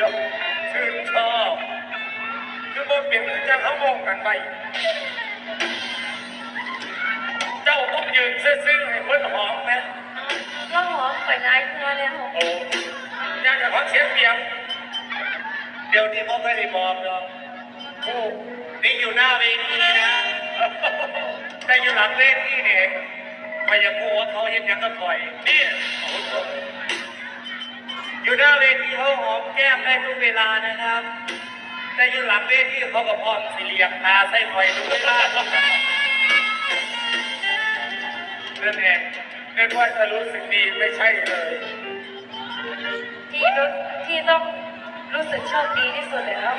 ยกชื่อบคือบ่เนคือจะเขามงกันไป เจ้าต้อยืนซื่อๆให้เนหอมนะก็หอมไปไงเพื่อนแล้วโอยากจะขอเสียเปรียบเดี๋ยวนี้พ่อไม่ไองหรอนี่อยู่หน้าเวทีนะแต่อยู่หลังเวทีเนี่ยไปยังพูดเขาเห็นยังก็ปล่นี่ อ้โหอยู่หน้าเวทีเขาหอมแก้มได้ทุกเวลานะครับ แต่อยู่หลังเวทีเขาก็พร้อมสิเหลียกตาใส่คอยทุกเวลานั่นเองเรียกว่าจะรู้สึกดีไม่ใช่เลยที่รู้ที่ต้องรู้สึกโชคดีที่สุดแล้ว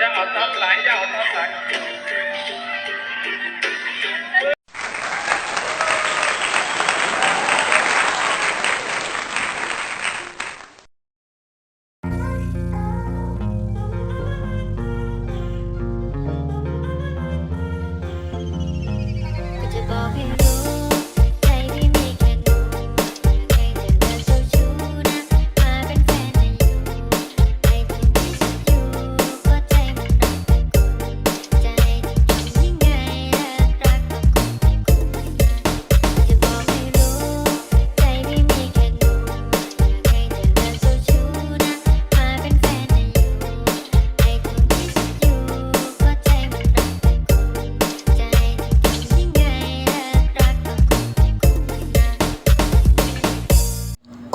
จะเอาทับหลายจะเอาทับหลาย ก็จ